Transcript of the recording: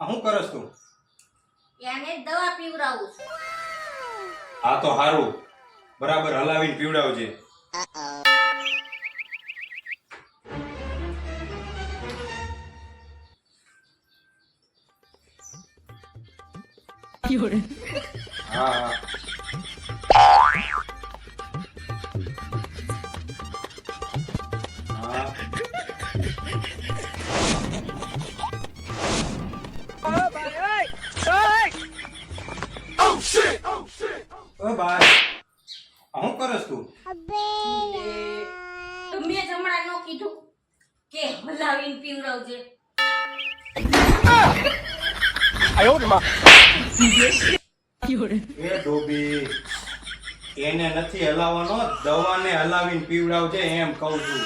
શું કરસ તું? એને દવા પીવડાવું છું. આ તો હારું. બરાબર હલાવીને પીવડાવજે. હા હા. હા. ઓ ભાઈ. આ શું કરસ તું? તમે જ હમણાં ન કીધું કે હલાવીને પીવડાવજે. એ ડોબી એને નથી હલાવવાનો દવાને હલાવીને પીવડાવજે એમ કહું છું.